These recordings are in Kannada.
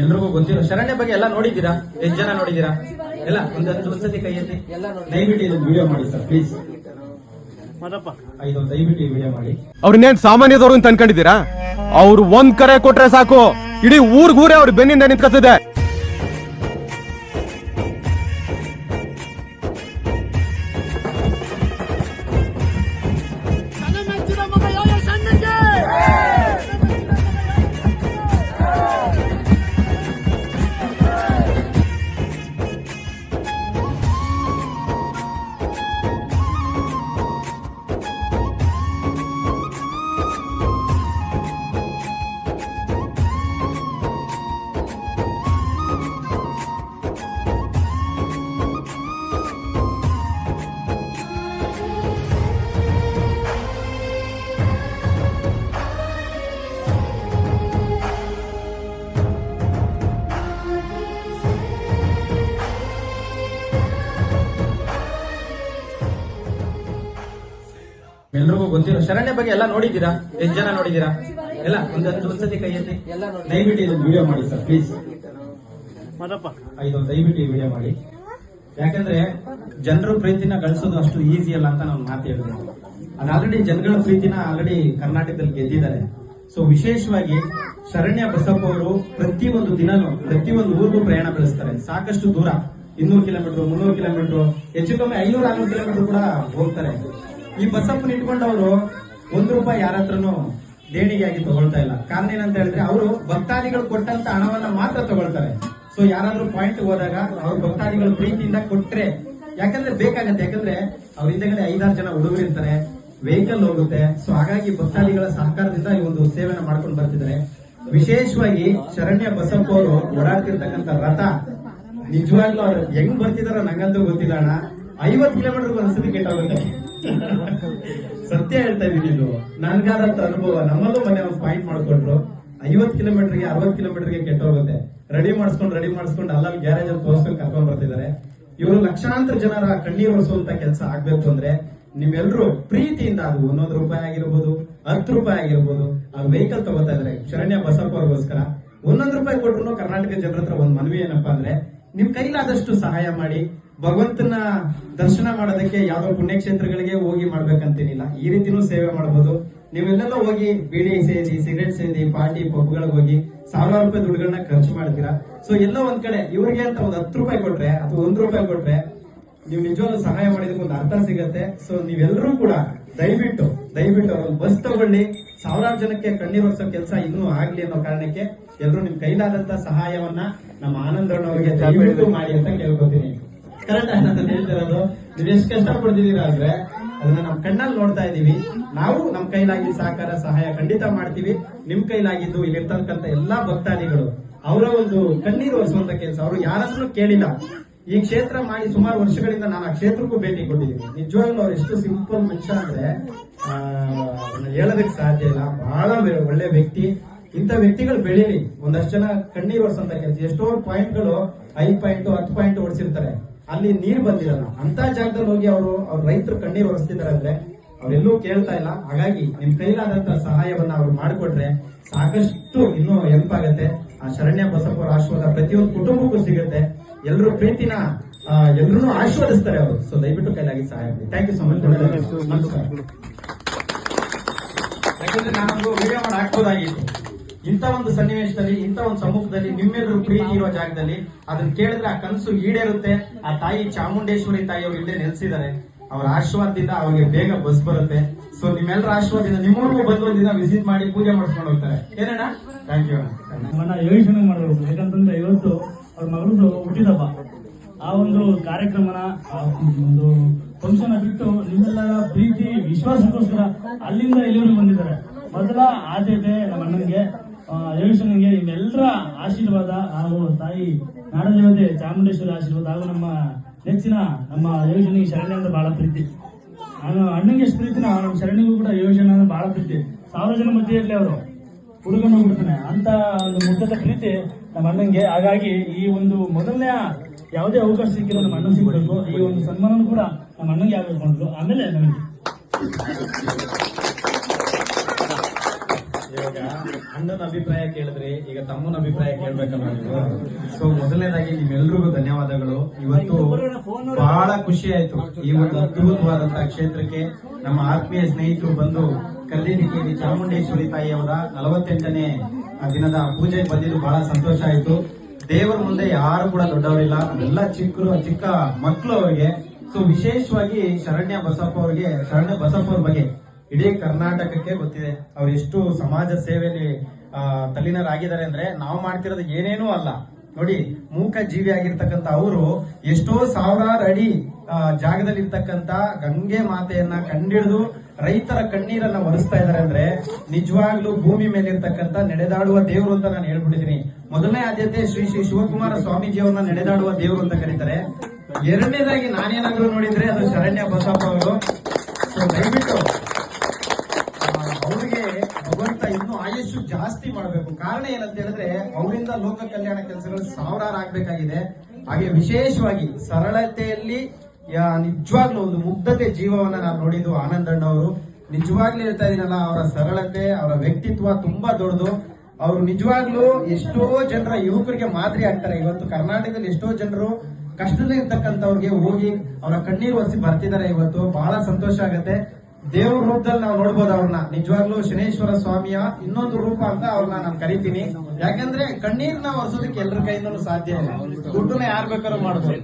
ಎಲ್ರಿಗೂ ಗೊತ್ತಿರೋ ಶರಣ್ಯ ಬಗ್ಗೆ ಎಲ್ಲ ನೋಡಿದ್ದೀರಾ? ಎಷ್ಟು ಜನ ನೋಡಿದ್ದೀರಾ? ಎಲ್ಲ ಒಂದೊಂದು ಒಂದ್ಸತಿ ಕೈಯಲ್ಲಿ? ದಯವಿಟ್ಟು ಇದೊಂದು ವಿಡಿಯೋ ಮಾಡಿ ಸರ್ ಪ್ಲೀಸ್ ಇದೊಂದು ದಯವಿಟ್ಟು ವಿಡಿಯೋ ಮಾಡಿ. ಅವ್ರನ್ನೇನ್ ಸಾಮಾನ್ಯದವ್ರು ಅಂತ ಅನ್ಕೊಂಡಿದ್ದೀರಾ? ಅವ್ರು ಒಂದ್ ಕರೆ ಕೊಟ್ರೆ ಸಾಕು. ಇಡೀ ಊರ್ಗೂರೇ ಅವ್ರ ಬೆನ್ನಿಂದ ನಿಂತ್ಕೊತದೆ ಎಲ್ರಿಗೂ ಗೊತ್ತಿರೋ ಶರಣ್ಯ ಬಗ್ಗೆ ಎಲ್ಲ ನೋಡಿದ್ದೀರಾ? ಎಷ್ಟು ಜನ ನೋಡಿದ್ದೀರಾ? ಎಲ್ಲ ಒಂದೊಂದು ಒಂದ್ಸತಿ ಕೈ ಎತ್ತಿ ದಯವಿಟ್ಟು ಇದೊಂದು ವಿಡಿಯೋ ಮಾಡಿ ಸರ್ ಪ್ಲೀಸ್ ಇದೊಂದು ದಯವಿಟ್ಟು ವಿಡಿಯೋ ಮಾಡಿ. ಯಾಕಂದ್ರೆ ಜನರ ಪ್ರೀತಿನ ಗಳಿಸೋದು ಅಷ್ಟು ಈಸಿ ಅಲ್ಲ ಅಂತ ನಾವು ಮಾತು ಹೇಳಿದ್ರು ಅದು ಆಲ್ರೆಡಿ ಜನಗಳ ಪ್ರೀತಿನ ಆಲ್ರೆಡಿ ಕರ್ನಾಟಕದಲ್ಲಿ ಗೆದ್ದಿದ್ದಾರೆ. ಸೊ ವಿಶೇಷವಾಗಿ ಶರಣ್ಯ ಬಸಪ್ಪ ಅವರು ಪ್ರತಿಯೊಂದು ದಿನನೂ ಒಂದು ಊರಿಗೂ ಪ್ರಯಾಣ ಬೆಳೆಸ್ತಾರೆ. ಸಾಕಷ್ಟು ದೂರ ಇನ್ನೂರು ಕಿಲೋಮೀಟರ್ ಮುನ್ನೂರು ಕಿಲೋಮೀಟರ್ ಹೆಚ್ಚು ಕಮ್ಮಿ ಐನೂರ ಆರ್ನೂರು ಕಿಲೋಮೀಟರ್ ಕೂಡ ಹೋಗ್ತಾರೆ. ಈ ಬಸಪ್ಪನ ಇಟ್ಕೊಂಡವರು ಒಂದು ರೂಪಾಯಿ ಯಾರತ್ರನು ದೇಣಿಗೆ ದೇಣಿಗೆಯಾಗಿ ತಗೊಳ್ತಾ ಇಲ್ಲ. ಕಾರಣ ಏನಂತ ಹೇಳಿದ್ರೆ ಅವರು ಭಕ್ತಾದಿಗಳು ಕೊಟ್ಟಂತ ಹಣವನ್ನ ಮಾತ್ರ ತಗೊಳ್ತಾರೆ. ಸೊ ಯಾರಾದ್ರೂ ಪಾಯಿಂಟ್ ಹೋದಾಗ ಅವ್ರ ಭಕ್ತಾದಿಗಳು ಪ್ರೀತಿಯಿಂದ ಕೊಟ್ರೆ ಯಾಕಂದ್ರೆ ಬೇಕಾಗತ್ತೆ. ಯಾಕಂದ್ರೆ ಅವ್ರ ಹಿಂದೆಗಡೆ ಐದಾರು ಜನ ಹುಡುಗರು ಇರ್ತಾರೆ ವೆಹಿಕಲ್ ಹೋಗುತ್ತೆ. ಸೊ ಹಾಗಾಗಿ ಭಕ್ತಾದಿಗಳ ಸಹಕಾರದಿಂದ ಈ ಒಂದು ಸೇವೆನ ಮಾಡ್ಕೊಂಡು ಬರ್ತಿದ್ದಾರೆ. ವಿಶೇಷವಾಗಿ ಶರಣ್ಯ ಬಸಪ್ಪ ಅವರು ಓಡಾಡ್ತಿರ್ತಕ್ಕಂಥ ರಥ ನಿಜವಾಗ್ಲೂ ಅವ್ರು ಹೆಂಗ್ ಬರ್ತಿದಾರೋ ನಂಗಂತೂ ಗೊತ್ತಿಲ್ಲ ಅಣ್ಣ. ಐವತ್ ಕಿಲೋಮೀಟರ್ ಒಂದ್ಸತಿ ಕೆಟ್ಟೋಗುತ್ತೆ ಸತ್ಯ ಹೇಳ್ತಾ ಇದೀನಿ ಇದು. ನನ್ಗಾದಂತ ಅನುಭವ. ನಮ್ಮಲ್ಲೂ ಮನೆ ಅವ್ರು ಪಾಯಿಂಟ್ ಮಾಡ್ಕೊಂಡ್ರು. ಐವತ್ ಕಿಲೋಮೀಟರ್ಗೆ ಅರವತ್ ಕಿಲೋಮೀಟರ್ಗೆ ಕೆಟ್ಟೋಗುತ್ತೆ. ರೆಡಿ ಮಾಡಿಸ್ಕೊಂಡು ರೆಡಿ ಮಾಡಿಸ್ಕೊಂಡು ಅಲ್ಲಲ್ಲಿ ಗ್ಯಾರೇಜ್ ಅಲ್ಲಿ ತೋರಿಸ್ಕೊಂಡು ಕರ್ಕೊಂಡ್ ಬರ್ತಿದ್ದಾರೆ. ಇವರು ಲಕ್ಷಾಂತರ ಜನರ ಕಣ್ಣೀರು ಒರೆಸುವಂತ ಕೆಲಸ ಆಗ್ಬೇಕು ಅಂದ್ರೆ ನಿಮ್ಮೆಲ್ಲರೂ ಪ್ರೀತಿಯಿಂದ ಅದು ಒಂದೊಂದು ರೂಪಾಯಿ ಆಗಿರ್ಬೋದು, ಹತ್ತು ರೂಪಾಯಿ ಆಗಿರ್ಬೋದು, ಆ ವೆಹಿಕಲ್ ತಗೋತಾ ಇದಾರೆ ಶರಣ್ಯ ಬಸಪ್ಪ ಅವ್ರಿಗೋಸ್ಕರ. ಒಂದೊಂದು ರೂಪಾಯಿ ಕೊಟ್ಟರು ಕರ್ನಾಟಕ ಜನರ ಹತ್ರ ಒಂದ್ ಮನವಿ ಏನಪ್ಪಾ ಅಂದ್ರೆ ನಿಮ್ ಕೈಲಾದಷ್ಟು ಸಹಾಯ ಮಾಡಿ ಭಗವಂತನ ದರ್ಶನ ಮಾಡೋದಕ್ಕೆ ಯಾವ್ದೋ ಪುಣ್ಯಕ್ಷೇತ್ರಗಳಿಗೆ ಹೋಗಿ ಮಾಡ್ಬೇಕಂತೇನಿಲ್ಲ. ಈ ರೀತಿನೂ ಸೇವೆ ಮಾಡಬಹುದು ನೀವೆಲ್ಲೆಲ್ಲ ಹೋಗಿ ಬೀಡಿ ಸೇದಿ ಸಿಗರೇಟ್ ಸೇದಿ ಪಾರ್ಟಿ ಪಬ್ಗಳಿಗೆ ಹೋಗಿ ಸಾವಿರಾರು ರೂಪಾಯಿ ದುಡ್ಡುಗಳನ್ನ ಖರ್ಚು ಮಾಡ್ತೀರಾ? ಸೊ ಎಲ್ಲ ಒಂದ್ ಕಡೆ ಇವ್ರಿಗೆ ಅಂತ ಒಂದ್ ಹತ್ತು ರೂಪಾಯಿ ಕೊಟ್ರೆ ಅಥವಾ ಒಂದ್ ರೂಪಾಯಿ ಕೊಟ್ರೆ ನೀವು ನಿಜವಾಗ್ಲೂ ಸಹಾಯ ಮಾಡಿದಕ್ಕೆ ಒಂದು ಅರ್ಥ ಸಿಗತ್ತೆ. ಸೊ ನೀವೆಲ್ಲರೂ ಕೂಡ ದಯವಿಟ್ಟು ದಯವಿಟ್ಟು ಒಂದು ಬಸ್ ತಗೊಳ್ಳಿ. ಸಾವಿರಾರು ಜನಕ್ಕೆ ಕಣ್ಣೀರ್ ಒರೆಸೋ ಕೆಲಸ ಇನ್ನೂ ಆಗ್ಲಿ ಅನ್ನೋ ಕಾರಣಕ್ಕೆ ಎಲ್ಲರೂ ನಿಮ್ ಕೈಲಾದಂತ ಸಹಾಯವನ್ನ ನಮ್ಮ ಆನಂದಣ್ಣವರಿಗೆ ದಯವಿಟ್ಟು ಮಾಡಿ ಅಂತ ಕೇಳ್ಕೊತೀನಿ. ಕರೆಕ್ಟ್ ನಾನು ಹೇಳ್ತಿರೋದು ನೀವು ಎಷ್ಟು ಕಷ್ಟ ಪಡ್ತಿದ್ದೀರಾ ಅಂದ್ರೆ, ಅದನ್ನ ನಮ್ಮ ಕಣ್ಣಲ್ಲಿ ನೋಡ್ತಾ ಇದೀವಿ ನಾವು ನಮ್ಮ ಕೈಲಾಗಿ ಸಹಕಾರ, ಸಹಾಯ ಖಂಡಿತ ಮಾಡ್ತೀವಿ. ನಿಮ್ ಕೈಲಾಗಿದ್ದು ಇಲ್ಲಿರ್ತಕ್ಕಂಥ ಎಲ್ಲಾ ಭಕ್ತಾದಿಗಳು. ಅವರ ಒಂದು ಕಣ್ಣೀರು ಒರೆಸುವಂತ ಕೆಲಸ. ಅವರು ಯಾರನ್ನೂ ಕೇಳಿಲ್ಲ. ಈ ಕ್ಷೇತ್ರ ಮಾಡಿ ಸುಮಾರು ವರ್ಷಗಳಿಂದ ನಾನು ಆ ಕ್ಷೇತ್ರಕ್ಕೂ ಭೇಟಿ ಕೊಟ್ಟಿದ್ದೀನಿ. ನಿಜವಾಗ್ಲೂ ಅವ್ರು ಎಷ್ಟು ಸಿಂಪಲ್ ಮನುಷ್ಯ ಅಂದ್ರೆ ಹೇಳೋದಕ್ಕೆ ಸಾಧ್ಯ ಇಲ್ಲ. ಬಹಳ ಒಳ್ಳೆ ವ್ಯಕ್ತಿ. ಇಂಥ ವ್ಯಕ್ತಿಗಳು ಬೆಳೀಲಿ. ಒಂದಷ್ಟು ಜನ ಕಣ್ಣೀರು ಒರೆಸಂತ ಕೆಲಸ. ಎಷ್ಟೋ ಪಾಯಿಂಟ್ಗಳು ಐದು ಪಾಯಿಂಟ್ ಹತ್ತು ಪಾಯಿಂಟ್ ಓಡಿಸಿರ್ತಾರೆ ಅಲ್ಲಿ ನೀರ್ ಬಂದಿರಲ್ಲ ಅಂತ ಜಾಗದಲ್ಲಿ ಹೋಗಿ ಅವರು ಅವ್ರ ರೈತರು ಕಣ್ಣೀರು ಒರೆಸ್ತಿದ್ದಾರೆ ಅಂದ್ರೆ ಅವರೆಲ್ಲೂ ಕೇಳ್ತಾ ಇಲ್ಲ. ಹಾಗಾಗಿ ನಿಮ್ ಕೈಲಾದಂತ ಸಹಾಯವನ್ನ ಅವ್ರು ಮಾಡಿಕೊಟ್ರೆ ಸಾಕಷ್ಟು ಇನ್ನೂ ಹೆಲ್ಪ್ ಆಗತ್ತೆ ಆ ಶರಣ್ಯ ಬಸಪ್ಪರ ಆಶೀರ್ವಾದ ಪ್ರತಿಯೊಂದು ಕುಟುಂಬಕ್ಕೂ ಸಿಗುತ್ತೆ. ಎಲ್ಲರೂ ಪ್ರೀತಿನ ಎಲ್ಲರೂ ಆಶೀರ್ವದಿಸ್ತಾರೆ ಅವರು. ಸೊ ದಯವಿಟ್ಟು ಕೈಲಾಗಿ ಸಹಾಯ ಮಾಡಿ ಥ್ಯಾಂಕ್ ಯು ಸೊ ಮಚ್ ನಮಸ್ಕಾರ. ಯಾಕಂದ್ರೆ ನಾನೊಂದು ವಿಡಿಯೋ ಮಾಡಿ ಹಾಕ್ಬೋದಾಗಿತ್ತು. ಇಂಥ ಒಂದು ಸನ್ನಿವೇಶದಲ್ಲಿ, ಇಂಥ ಒಂದು ಸಮ್ಮುಖದಲ್ಲಿ ನಿಮ್ಮೆಲ್ಲರೂ ಪ್ರೀತಿ ಇರುವ ಜಾಗದಲ್ಲಿ ಅದನ್ನ ಕೇಳಿದ್ರೆ ಆ ಕನಸು ಈಡೇರುತ್ತೆ. ಆ ತಾಯಿ ಚಾಮುಂಡೇಶ್ವರಿ ತಾಯಿ ಅವರು ಇಲ್ಲೇ ನೆಲೆಸಿದ್ದಾರೆ. ಅವರ ಆಶೀರ್ವಾದದಿಂದ ಅವ್ರಿಗೆ ಬೇಗ ಬಸ್ ಬರುತ್ತೆ. ಸೊ ನಿಮ್ಮೆಲ್ಲರ ಆಶೀರ್ವಾದದಿಂದ ನಿಮ್ಮೂರಿಗೂ ಬಂದು ಒಂದಿನ ವಿಸಿಟ್ ಮಾಡಿ ಪೂಜೆ ಮಾಡಿಸ್ಕೊಂಡು ಹೋಗ್ತಾರೆ. ಏನಣ್ಣ? ಥ್ಯಾಂಕ್ ಯು ಅಣ್ಣ. ಯೋಚನೆ ಮಾಡಬೇಕು ಯಾಕಂತಂದ್ರೆ ಇವತ್ತು ಅವ್ರ ಮಗಳದು ಹುಟ್ಟಿದಪ್ಪ ಆ ಒಂದು ಕಾರ್ಯಕ್ರಮನ ಒಂದು ಫಂಕ್ಷನ್ ಬಿಟ್ಟು ನಿಮ್ಮೆಲ್ಲರ ಪ್ರೀತಿ, ವಿಶ್ವಾಸಕ್ಕೋಸ್ಕರ ಅಲ್ಲಿಂದ ಇಲ್ಲಿವರೆಗೆ ಬಂದಿದ್ದಾರೆ. ಮೊದಲ ಆದ್ಯತೆ ನಮ್ಮ ಅಣ್ಣನಿಗೆ. ಯೋಗೇಶನಿಗೆ ನಿಮ್ಮೆಲ್ಲರ ಆಶೀರ್ವಾದ ಹಾಗೂ ತಾಯಿ ನಾಡದೇವತೆ ಚಾಮುಂಡೇಶ್ವರಿ ಆಶೀರ್ವಾದ ಹಾಗೂ ನಮ್ಮ ನೆಚ್ಚಿನ ನಮ್ಮ ಯೋಗೇಶ್ವರನಿಗೆ ಶರಣ್ಯ ಅಂದ್ರೆ ಬಹಳ ಪ್ರೀತಿ. ನಾನು ಅಣ್ಣಂಗೆ ಎಷ್ಟು ಪ್ರೀತಿನ ನಮ್ಮ ಶರಣಿಗೂ ಕೂಡ ಯೋಗೇಶ್ವರ ಅಂದ್ರೆ ಬಹಳ ಪ್ರೀತಿ. ಸಾವಿರ ಜನ ಮಧ್ಯೆ ಇರಲಿ ಅವರು. ಹುಡುಗನ ಹುಡುಗನೆ. ಅಂತ ಒಂದು ಮುದ್ದದ ಪ್ರೀತಿ ನಮ್ಮ ಅಣ್ಣಂಗೆ. ಹಾಗಾಗಿ ಈ ಒಂದು ಮೊದಲನೇ ಯಾವುದೇ ಅವಕಾಶ ಸಿಕ್ಕಿರೋ ನಮ್ಮ ಅಣ್ಣ ಸಿಗಬೇಕು. ಈ ಒಂದು ಸನ್ಮಾನ ಕೂಡ ನಮ್ಮ ಅಣ್ಣಂಗೆ ಆಗಬೇಕು ಆಮೇಲೆ ನನಗೆ ಇವಾಗ ಅಣ್ಣನ ಅಭಿಪ್ರಾಯ ಕೇಳಿದ್ರೆ ಈಗ ತಮ್ಮನ ಅಭಿಪ್ರಾಯ ಕೇಳ್ಬೇಕಲ್ಲ ನೀವು? ಸೊ ಮೊದಲನೇದಾಗಿ ನಿಮ್ಮೆಲ್ರಿಗೂ ಧನ್ಯವಾದಗಳು. ಇವತ್ತು ಬಹಳ ಖುಷಿ ಆಯ್ತು ಈ ಒಂದು ಅದ್ಭುತವಾದಂತಹ ಕ್ಷೇತ್ರಕ್ಕೆ ನಮ್ಮ ಆತ್ಮೀಯ ಸ್ನೇಹಿತರು ಬಂದು ಕಲ್ಲಿನಿಕೇರಿ ಚಾಮುಂಡೇಶ್ವರಿ ತಾಯಿಯವರ ನಲವತ್ತೆಂಟನೇ ದಿನದ ಪೂಜೆಗೆ ಬಂದಿದ್ದು ಬಹಳ ಸಂತೋಷ ಆಯ್ತು. ದೇವರ ಮುಂದೆ ಯಾರು ಕೂಡ ದೊಡ್ಡವರಿಲ್ಲ. ಎಲ್ಲ ಚಿಕ್ಕರು, ಚಿಕ್ಕ ಮಕ್ಕಳು ಅವರಿಗೆ. ಸೊ ವಿಶೇಷವಾಗಿ ಶರಣ್ಯ ಬಸಪ್ಪ ಅವರಿಗೆ, ಶರಣ್ಯ ಬಸಪ್ಪ ಅವ್ರ ಬಗ್ಗೆ ಇಡೀ ಕರ್ನಾಟಕಕ್ಕೆ ಗೊತ್ತಿದೆ. ಅವ್ರು ಎಷ್ಟು ಸಮಾಜ ಸೇವೆಯಲ್ಲಿ ತಲ್ಲೀನರಾಗಿದ್ದಾರೆ ಅಂದ್ರೆ ನಾವು ಮಾಡ್ತಿರೋದು ಏನೇನೂ ಅಲ್ಲ. ನೋಡಿ, ಮೂಕ ಜೀವಿ ಆಗಿರ್ತಕ್ಕಂಥ ಅವರು ಎಷ್ಟೋ ಸಾವಿರಾರು ಅಡಿ ಜಾಗದಲ್ಲಿ ಇರ್ತಕ್ಕಂಥ ಗಂಗೆ ಮಾತೆಯನ್ನ ಕಂಡಿಡಿದು ರೈತರ ಕಣ್ಣೀರನ್ನ ಒರೆಸ್ತಾ ಇದ್ದಾರೆ ಅಂದ್ರೆ ನಿಜವಾಗ್ಲೂ ಭೂಮಿ ಮೇಲೆ ಇರ್ತಕ್ಕಂಥ ನಡೆದಾಡುವ ದೇವರು ಅಂತ ನಾನು ಹೇಳ್ಬಿಟ್ಟಿದ್ದೀನಿ ಮೊದಲನೇ ಆದ್ಯತೆ ಶ್ರೀ ಶ್ರೀ ಶಿವಕುಮಾರ ಸ್ವಾಮೀಜಿ ಅವ್ರನ್ನ ನಡೆದಾಡುವ ದೇವರು ಅಂತ ಕರೀತಾರೆ. ಎರಡನೇದಾಗಿ ನಾನೇನಾದ್ರೂ ನೋಡಿದ್ರೆ ಅದು ಶರಣ್ಯ ಬಸಪ್ಪ ಅವರು. ದಯವಿಟ್ಟು ಆ, ಅವ್ರಿಗೆ ಭಗವಂತ ಇನ್ನೂ ಜಾಸ್ತಿ ಮಾಡಬೇಕು. ಕಾರಣ ಏನಂತ ಹೇಳಿದ್ರೆ, ಅವರಿಂದ ಲೋಕ ಕಲ್ಯಾಣ ಕೆಲಸಗಳು ಸಾವಿರಾರು ಆಗ್ಬೇಕಾಗಿದೆ. ಹಾಗೆ ವಿಶೇಷವಾಗಿ ಸರಳತೆಯಲ್ಲಿ ನಿಜವಾಗ್ಲೂ ಒಂದು ಮುಗ್ಧತೆ ಜೀವವನ್ನ ನಾನು ನೋಡಿದ್ದು ಆನಂದಣ್ಣ ಅವರು. ನಿಜವಾಗ್ಲೂ ಹೇಳ್ತಾ ಇದೀನಲ್ಲ, ಅವರ ಸರಳತೆ, ಅವರ ವ್ಯಕ್ತಿತ್ವ ತುಂಬಾ ದೊಡ್ಡದು. ಅವರು ನಿಜವಾಗ್ಲೂ ಎಷ್ಟೋ ಜನರ ಯುವಕರಿಗೆ ಮಾದರಿ ಆಗ್ತಾರೆ. ಇವತ್ತು ಕರ್ನಾಟಕದಲ್ಲಿ ಎಷ್ಟೋ ಜನರು ಕಷ್ಟದಲ್ಲಿ ಇರ್ತಕ್ಕಂಥವ್ರಿಗೆ ಹೋಗಿ ಅವರ ಕಣ್ಣೀರು ಒರೆಸಿ ಬರ್ತಿದ್ದಾರೆ ಇವತ್ತು. ಬಹಳ ಸಂತೋಷ ಆಗತ್ತೆ. ದೇವ್ರ ರೂಪದಲ್ಲಿ ನಾವು ನೋಡ್ಬೋದು ಅವ್ರನ್ನ. ನಿಜವಾಗ್ಲೂ ಶನೇಶ್ವರ ಸ್ವಾಮಿಯ ಇನ್ನೊಂದು ರೂಪ ಅಂತ ಅವ್ರನ್ನ ನಾನು ಕರಿತೀನಿ. ಯಾಕಂದ್ರೆ ಕಣ್ಣೀರ್ನ ಒರೆಸೋದಕ್ಕೆ ಎಲ್ಲರ ಕೈಯಿಂದಲೂ ಸಾಧ್ಯ ಇಲ್ಲ. ದುಡ್ಡನ್ನ ಯಾರ್ ಬೇಕಾದ್ರೂ ಮಾಡ್ಬೋದು.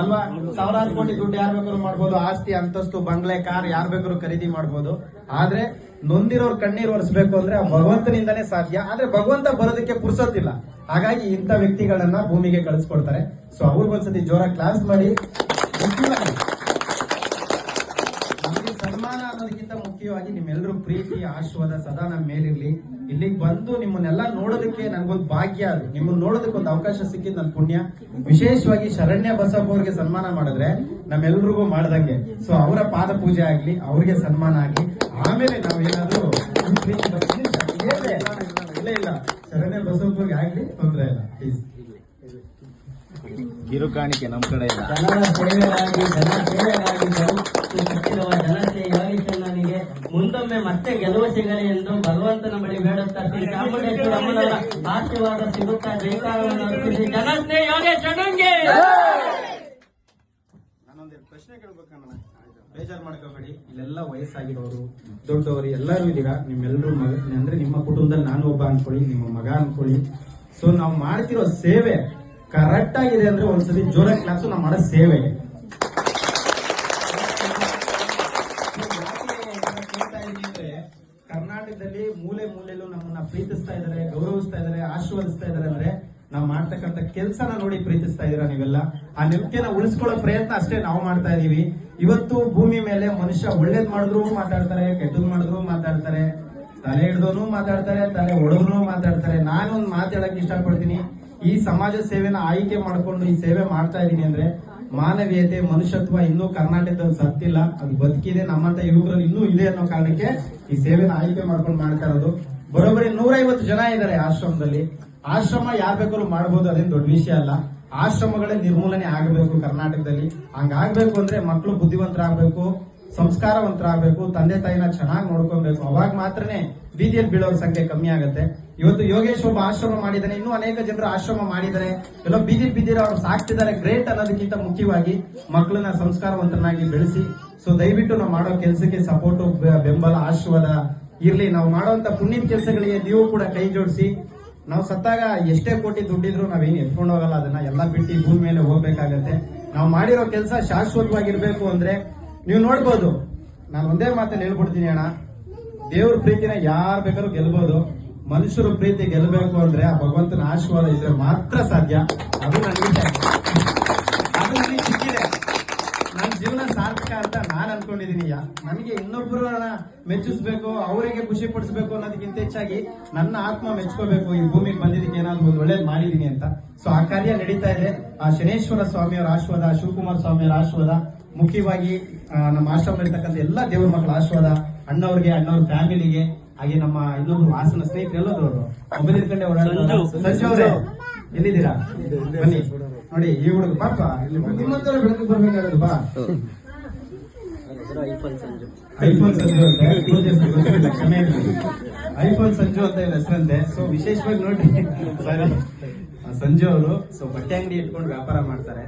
ಅಲ್ವಾ? ಸಾವಿರಾರು ಕೋಟಿ ದುಡ್ಡು ಯಾರ್ ಬೇಕಾದ್ರು ಮಾಡ್ಬೋದು. ಆಸ್ತಿ, ಅಂತಸ್ತು, ಬಂಗ್ಲೆ, ಕಾರ್ ಯಾರ್ ಬೇಕಾದ್ರು ಖರೀದಿ ಮಾಡ್ಬೋದು. ಆದ್ರೆ ನೊಂದಿರೋರ್ ಕಣ್ಣೀರ್ ಒರೆಸ್ಬೇಕು ಅಂದ್ರೆ ಆ ಭಗವಂತನಿಂದನೇ ಸಾಧ್ಯ. ಆದ್ರೆ ಭಗವಂತ ಬರೋದಕ್ಕೆ ಪುರ್ಸೋತಿಲ್ಲ ಹಾಗಾಗಿ ಇಂಥ ವ್ಯಕ್ತಿಗಳನ್ನ ಭೂಮಿಗೆ ಕಳಿಸ್ಕೊಡ್ತಾರೆ. ಸೊ ಅವ್ರಿಗೊಂದ್ಸತಿ ಜೋರ ಕ್ಲಾಸ್ ಮಾಡಿ ಮುಖ್ಯವಾಗಿ ನಮಗೆ ಸನ್ಮಾನ ಅನ್ನೋದಕ್ಕಿಂತ ಮುಖ್ಯವಾಗಿ ನಿಮ್ಮೆಲ್ಲರೂ ಪ್ರೀತಿ ಆಶೀರ್ವಾದ ಸದಾ ನಮ್ಮ ಮೇಲಿರ್ಲಿ. ಇಲ್ಲಿಗೆ ಬಂದು ನಿಮ್ಮನ್ನೆಲ್ಲ ನೋಡೋದಕ್ಕೆ ನನ್ಗೊಂದು ಭಾಗ್ಯ ಅದು. ನಿಮ್ಮನ್ನ ನೋಡೋದಕ್ಕೆ ಒಂದು ಅವಕಾಶ ಸಿಕ್ಕಿದ್ ನನ್ನ ಪುಣ್ಯ. ವಿಶೇಷವಾಗಿ ಶರಣ್ಯ ಬಸಪ್ಪ ಅವ್ರಿಗೆ ಸನ್ಮಾನ ಮಾಡಿದ್ರೆ ನಮ್ಮೆಲ್ರಿಗೂ ಮಾಡ್ದಂಗೆ. ಸೊ ಅವರ ಪಾದ ಪೂಜೆ ಆಗ್ಲಿ ಅವ್ರಿಗೆ ಸನ್ಮಾನ ಆಗ್ಲಿ. ಆಮೇಲೆ ನಾವೇನಾದ್ರೂ? ಇಲ್ಲ. ಇಲ್ಲ ಶರಣ್ಯ ಬಸಪ್ಪವ್ರಿಗೆ ಆಗ್ಲಿ ತೊಂದರೆ ಇಲ್ಲ. ಪ್ಲೀಸ್ ಕಿರುಕಾಣಿಕೆ ನಮ್ ಕಡೆ ಇಲ್ಲ. ಜನರ ಮುಂದೊಮ್ಮೆ ಮತ್ತೆ ಗೆಲುವು ಸಿಗಲಿ ಎಂದು ಭಗವಂತನ ಬಳಿ ಬೇಡುತ್ತಾ ಶ್ರೀ ಚಾಮುಂಡೇಶ್ವರಿ ಅಮ್ಮನವರ ಸಿಗುತ್ತಾ ಜೈಕಾರವನ್ನು ಅರ್ಪಿಸಿ. ನಾನೊಂದೆರಡು ಪ್ರಶ್ನೆ ಬೇಜಾರು ಮಾಡ್ಕೋಬೇಡಿ. ಇಲ್ಲೆಲ್ಲ ವಯಸ್ಸಾಗಿರೋರು, ದೊಡ್ಡವರು ಎಲ್ಲರೂ ಇದ್ದೀರಾ ನಿಮ್ಮೆಲ್ಲರೂ ಮಗ, ಅಂದ್ರೆ ನಿಮ್ಮ ಕುಟುಂಬದಲ್ಲಿ ನಾನು ಒಬ್ಬ ಅನ್ಕೊಳ್ಳಿ, ನಿಮ್ಮ ಮಗ ಅನ್ಕೊಳ್ಳಿ. ಸೊ ನಾವು ಮಾಡ್ತಿರೋ ಸೇವೆ ಕರೆಕ್ಟ್ ಆಗಿದೆ ಅಂದ್ರೆ ಒಂದ್ಸತಿ ಜೋರ ಕ್ಲಾಸು ನಾವು ಮಾಡೋ ಸೇವೆ. ಕರ್ನಾಟಕದಲ್ಲಿ ಮೂಲೆ ಮೂಲೆಯಲ್ಲೂ ನಮ್ಮನ್ನ ಪ್ರೀತಿಸ್ತಾ ಇದಾರೆ, ಗೌರವಿಸ್ತಾ ಇದಾರೆ, ಆಶೀರ್ವದಿಸ್ತಾ ಇದಾರೆ ಅಂದ್ರೆ ನಾವು ಮಾಡ್ತಕ್ಕಂಥ ಕೆಲಸನ ನೋಡಿ ಪ್ರೀತಿಸ್ತಾ ಇದೀರಾ ನೀವೆಲ್ಲ? ಆ ನಂಬಿಕೆನ ಉಳಿಸ್ಕೊಳ್ಳೋ ಪ್ರಯತ್ನ ಅಷ್ಟೇ ನಾವು ಮಾಡ್ತಾ ಇದೀವಿ. ಇವತ್ತು ಭೂಮಿ ಮೇಲೆ ಮನುಷ್ಯ ಒಳ್ಳೇದ್ ಮಾಡಿದ್ರು ಮಾತಾಡ್ತಾರೆ, ಕೆಟ್ಟದ್ ಮಾಡಿದ್ರು ಮಾತಾಡ್ತಾರೆ, ತಲೆ ಹಿಡ್ದೋನು ಮಾತಾಡ್ತಾರೆ, ತಲೆ ಹೊಡೆದ್ರು ಮಾತಾಡ್ತಾರೆ. ನಾನೊಂದು ಮಾತಾಡಕ್ ಇಷ್ಟಪಡ್ತೀನಿ. ಈ ಸಮಾಜ ಸೇವೆನ ಆಯ್ಕೆ ಮಾಡ್ಕೊಂಡು ಈ ಸೇವೆ ಮಾಡ್ತಾ ಇದೀನಿ ಅಂದ್ರೆ ಮಾನವೀಯತೆ, ಮನುಷ್ಯತ್ವ ಇನ್ನೂ ಕರ್ನಾಟಕದಲ್ಲಿ ಸತ್ತಿಲ್ಲ. ಅದು ಬದುಕಿದೆ. ನಮ್ಮಂತ ಯುವಕರಲ್ಲಿ ಇನ್ನೂ ಇದೆ ಅನ್ನೋ ಕಾರಣಕ್ಕೆ ಈ ಸೇವೆನ ಆಯ್ಕೆ ಮಾಡ್ಕೊಂಡು ಮಾಡ್ತಾ ಇರೋದು. ಬರೋಬ್ಬರಿ ನೂರೈವತ್ತು ಜನ ಇದ್ದಾರೆ ಆಶ್ರಮದಲ್ಲಿ. ಆಶ್ರಮ ಯಾರು ಬೇಕಾದ್ರೂ ಮಾಡಬಹುದು ಅದೇನು ದೊಡ್ಡ ವಿಷಯ ಅಲ್ಲ. ಆಶ್ರಮಗಳೇ ನಿರ್ಮೂಲನೆ ಆಗಬೇಕು ಕರ್ನಾಟಕದಲ್ಲಿ. ಹಂಗಾಗಬೇಕು ಅಂದ್ರೆ ಮಕ್ಕಳು ಬುದ್ಧಿವಂತರಾಗಬೇಕು, ಸಂಸ್ಕಾರವಂತರಾಗಬೇಕು, ತಂದೆ ತಾಯಿನ ಚೆನ್ನಾಗಿ ನೋಡ್ಕೊಬೇಕು. ಅವಾಗ ಮಾತ್ರನೇ ಬೀದಿಯಲ್ಲಿ ಬೀಳೋರ ಸಂಖ್ಯೆ ಕಮ್ಮಿ ಆಗುತ್ತೆ. ಇವತ್ತು ಯೋಗೇಶ್ ಒಬ್ಬ ಆಶ್ರಮ ಮಾಡಿದ್ದಾನೆ, ಇನ್ನೂ ಅನೇಕ ಜನರು ಆಶ್ರಮ ಮಾಡಿದ್ದಾರೆ. ಎಲ್ಲ ಬೀದಿ ಬಿದ್ದಿರೋ ಅವ್ರು ಸಾಕ್ತಿದ್ದಾರೆ, ಗ್ರೇಟ್ ಅನ್ನೋದಕ್ಕಿಂತ ಮುಖ್ಯವಾಗಿ ಮಕ್ಕಳನ್ನ ಸಂಸ್ಕಾರವಂತನಾಗಿ ಬೆಳೆಸಿ. ಸೊ ದಯವಿಟ್ಟು ನಾವು ಮಾಡೋ ಕೆಲಸಕ್ಕೆ ಸಪೋರ್ಟ್ ಬೆಂಬಲ, ಆಶೀರ್ವಾದ ಇರ್ಲಿ. ನಾವು ಮಾಡುವಂತ ಪುಣ್ಯದ ಕೆಲಸಗಳಿಗೆ ನೀವು ಕೂಡ ಕೈ ಜೋಡಿಸಿ. ನಾವು ಸತ್ತಾಗ ಎಷ್ಟೇ ಕೋಟಿ ದುಡ್ಡಿದ್ರು ನಾವೇನು ಎತ್ಕೊಂಡು ಹೋಗಲ್ಲ, ಅದನ್ನ ಎಲ್ಲ ಬಿಟ್ಟು ಭೂಮಿ ಮೇಲೆ ಹೋಗ್ಬೇಕಾಗತ್ತೆ. ನಾವು ಮಾಡಿರೋ ಕೆಲಸ ಶಾಶ್ವತವಾಗಿರ್ಬೇಕು ಅಂದ್ರೆ, ನೀವು ನೋಡ್ಬೋದು. ನಾನು ಒಂದೇ ಮಾತಲ್ಲಿ ಹೇಳ್ಬಿಡ್ತೀನಿ ಅಣ್ಣ. ದೇವ್ರ ಪ್ರೀತಿನ ಯಾರು ಬೇಕಾದ್ರೂ ಗೆಲ್ಬಹುದು ಮನುಷ್ಯರ ಪ್ರೀತಿ ಗೆಲ್ಲಬೇಕು ಅಂದ್ರೆ ಆ ಭಗವಂತನ ಆಶೀರ್ವಾದ ಇದ್ರೆ ಮಾತ್ರ ಸಾಧ್ಯ. ಅದು ನನಗೆ ಅದು ನನಗೆ ಸಿಕ್ಕಿದೆ. ನನ್ನ ಜೀವನ ಸಾರ್ಥಕ ಅಂತ ನಾನು ಅನ್ಕೊಂಡಿದೀನಿ. ನನಗೆ ಇನ್ನೊಬ್ಬರನ್ನ ಮೆಚ್ಚಿಸ್ಬೇಕು, ಅವರಿಗೆ ಖುಷಿ ಪಡಿಸ್ಬೇಕು ಅನ್ನೋದಕ್ಕಿಂತ ಹೆಚ್ಚಾಗಿ ನನ್ನ ಆತ್ಮ ಮೆಚ್ಕೋಬೇಕು, ಈ ಭೂಮಿಗೆ ಬಂದಿದ್ದಕ್ಕೆ ಏನಾದ್ರು ಒಂದು ಒಳ್ಳೇದು ಮಾಡಿದೀನಿ ಅಂತ. ಸೊ ಆ ಕಾರ್ಯ ನಡೀತಾ ಇದೆ. ಆ ಶನೇಶ್ವರ ಸ್ವಾಮಿಯವರ ಆಶೀರ್ವಾದ, ಶಿವಕುಮಾರ ಸ್ವಾಮಿಯವರ ಆಶೀರ್ವಾದ, ಮುಖ್ಯವಾಗಿ ನಮ್ಮ ಆಶ್ರಮ ಇರ್ತಕ್ಕಂಥ ಎಲ್ಲ ದೇವ್ರ ಮಕ್ಕಳ ಆಶೀರ್ವಾದ ಅಣ್ಣವ್ರಿಗೆ ಅಣ್ಣವ್ರ ಫ್ಯಾಮಿಲಿಗೆ ಹಾಗೆ ನಮ್ಮ ಇನ್ನೊಬ್ರು ಹಾಸನ ಸ್ನೇಹಿತರು ಎಲ್ಲದವರು ಮೊಬೈಲ್ ಇಟ್ಕೊಂಡೆ ಓಡಾಡ್ತಾರೆ ಸಂಜು. ಅವರೇ ಎಲ್ಲಿದ್ದೀರಾ? ಬನ್ನಿ. ನೋಡಿ ಈ ಹುಡುಗ ಪಾಪ ನಿಮ್ಮಂತರ ಬೆಳಕು ಬರ್ಬೇಕಾಗದು ಬಾ. ಐಫೋನ್ ಸಂಜು. ಐಫೋನ್ ಸಂಜು ಅಂತ. ಐಫೋನ್ ಸಂಜು ಅಂತ ಹೆಸರಂತೆ. ಸೊ ವಿಶೇಷವಾಗಿ ನೋಡಿ ಸಾರಿ ಸಂಜು ಅವರು ಸೊ ಬಟ್ಟೆ ಅಂಗಡಿ ಇಟ್ಕೊಂಡು ವ್ಯಾಪಾರ ಮಾಡ್ತಾರೆ.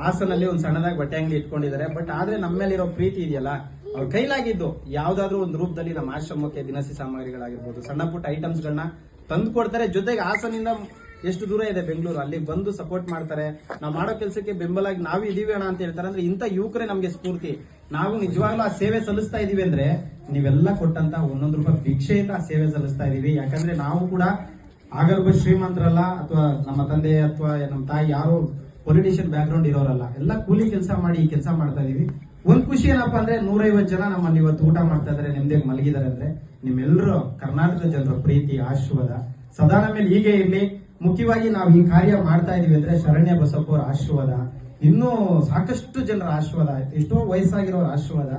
ಹಾಸನಲ್ಲಿ ಒಂದು ಸಣ್ಣದಾಗಿ ಬಟ್ಟೆ ಅಂಗಡಿ ಇಟ್ಕೊಂಡಿದ್ದಾರೆ. ಬಟ್ ಆದ್ರೆ ನಮ್ಮ ಮೇಲಿರೋ ಪ್ರೀತಿ ಇದೆಯಲ್ಲ? ಅವ್ರ ಕೈಲಾಗಿದ್ದು ಯಾವ್ದಾದ್ರು ಒಂದು ರೂಪದಲ್ಲಿ ನಮ್ಮ ಆಶ್ರಮಕ್ಕೆ ದಿನಸಿ ಸಾಮಗ್ರಿಗಳಾಗಿರ್ಬೋದು, ಸಣ್ಣ ಪುಟ್ಟ ಐಟಮ್ಸ್ ಗಳನ್ನ ತಂದು ಕೊಡ್ತಾರೆ. ಜೊತೆಗೆ ಹಾಸನಿಂದ ಎಷ್ಟು ದೂರ ಇದೆ ಬೆಂಗಳೂರು? ಅಲ್ಲಿ ಬಂದು ಸಪೋರ್ಟ್ ಮಾಡ್ತಾರೆ. ನಾವು ಮಾಡೋ ಕೆಲಸಕ್ಕೆ ಬೆಂಬಲಾಗಿ ನಾವು ಇದೀವಿ ಅಣ್ಣ ಅಂತ ಹೇಳ್ತಾರೆ. ಅಂದ್ರೆ ಇಂಥ ಯುವಕರೇ ನಮಗೆ ಸ್ಫೂರ್ತಿ. ನಾವು ನಿಜವಾಗ್ಲೂ ಆ ಸೇವೆ ಸಲ್ಲಿಸ್ತಾ ಇದೀವಿ ಅಂದ್ರೆ ನೀವೆಲ್ಲ ಕೊಟ್ಟಂತ ಒಂದೊಂದು ರೂಪಾಯಿ ಭಿಕ್ಷೆಯಿಂದ ಆ ಸೇವೆ ಸಲ್ಲಿಸ್ತಾ ಇದೀವಿ. ಯಾಕಂದ್ರೆ ನಾವು ಕೂಡ ಆಗರ್ಭ ಶ್ರೀಮಂತರಲ್ಲ ಅಥವಾ ನಮ್ಮ ತಂದೆ ಅಥವಾ ನಮ್ಮ ತಾಯಿ ಯಾರು ಪೊಲಿಟಿಷಿಯನ್ ಬ್ಯಾಕ್ ಗ್ರೌಂಡ್ ಇರೋರಲ್ಲ. ಎಲ್ಲ ಕೂಲಿ ಕೆಲಸ ಮಾಡಿ ಈ ಕೆಲಸ ಮಾಡ್ತಾ ಇದೀವಿ. ಒಂದ್ ಖುಷಿ ಏನಪ್ಪಾ ಅಂದ್ರೆ ನೂರೈವತ್ತು ಜನ ನಮ್ಮಲ್ಲಿ ಇವತ್ತು ಊಟ ಮಾಡ್ತಾ ಇದಾರೆ, ನೆಮ್ಮದಿಯಾಗಿ ಮಲಗಿದ್ದಾರೆ ಅಂದ್ರೆ ನಿಮ್ಮೆಲ್ಲರೂ ಕರ್ನಾಟಕದ ಜನರ ಪ್ರೀತಿ, ಆಶೀರ್ವಾದ ಸದಾ ನಮ್ಮ ಮೇಲೆ ಹೀಗೆ ಇರ್ಲಿ. ಮುಖ್ಯವಾಗಿ ನಾವು ಈ ಕಾರ್ಯ ಮಾಡ್ತಾ ಇದೀವಿ ಅಂದ್ರೆ ಶರಣ್ಯ ಬಸಪ್ಪ ಆಶೀರ್ವಾದ. ಇನ್ನೂ ಸಾಕಷ್ಟು ಜನರ ಆಶೀರ್ವಾದ ಎಷ್ಟೋ ವಯಸ್ಸಾಗಿರೋರ ಆಶೀರ್ವಾದ.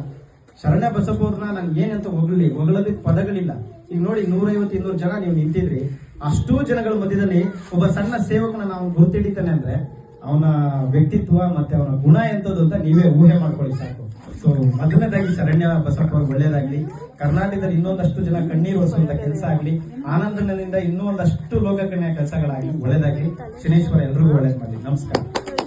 ಶರಣ್ಯ ಬಸಪ್ಪ ಅವ್ರನ್ನ ನನ್ಗೆ ಏನಂತ ಹೊಗಳಿ ಹೊಗಳೋದಕ್ಕೆ ಪದಗಳಿಲ್ಲ. ಈಗ ನೋಡಿ ನೂರೈವತ್ತು, ಇನ್ನೂರು ಜನ ನೀವು ನಿಂತಿದ್ರಿ. ಅಷ್ಟೂ ಜನಗಳ ಮಧ್ಯದಲ್ಲಿ ಒಬ್ಬ ಸಣ್ಣ ಸೇವಕನ ನಾವು ಗುರುತಿಡಿತಾನೆ ಅಂದ್ರೆ ಅವನ ವ್ಯಕ್ತಿತ್ವ ಮತ್ತೆ ಅವನ ಗುಣ ಎಂತದ್ದು ಅಂತ ನೀವೇ ಊಹೆ ಮಾಡ್ಕೊಳ್ಳಿ ಸಾಕು. ಸೊ ಮೊದಲನೇದಾಗಿ ಶರಣ್ಯ, ಬಸಪ್ಪ ಅವ್ರಿಗೆ ಒಳ್ಳೇದಾಗ್ಲಿ. ಕರ್ನಾಟಕದಲ್ಲಿ ಇನ್ನೊಂದಷ್ಟು ಜನ ಕಣ್ಣೀರು ಒರೆಸುವಂತ ಕೆಲಸ ಆಗ್ಲಿ. ಆನಂದದಿಂದ ಇನ್ನೂ ಒಂದಷ್ಟು ಲೋಕ ಕಣ್ಯ ಕೆಲಸಗಳಾಗಲಿ ಒಳ್ಳೇದಾಗ್ಲಿ. ಶನೇಶ್ವರ ಎಲ್ರಿಗೂ ಒಳ್ಳೇದ್ ಮಾಡಿ ನಮಸ್ಕಾರ.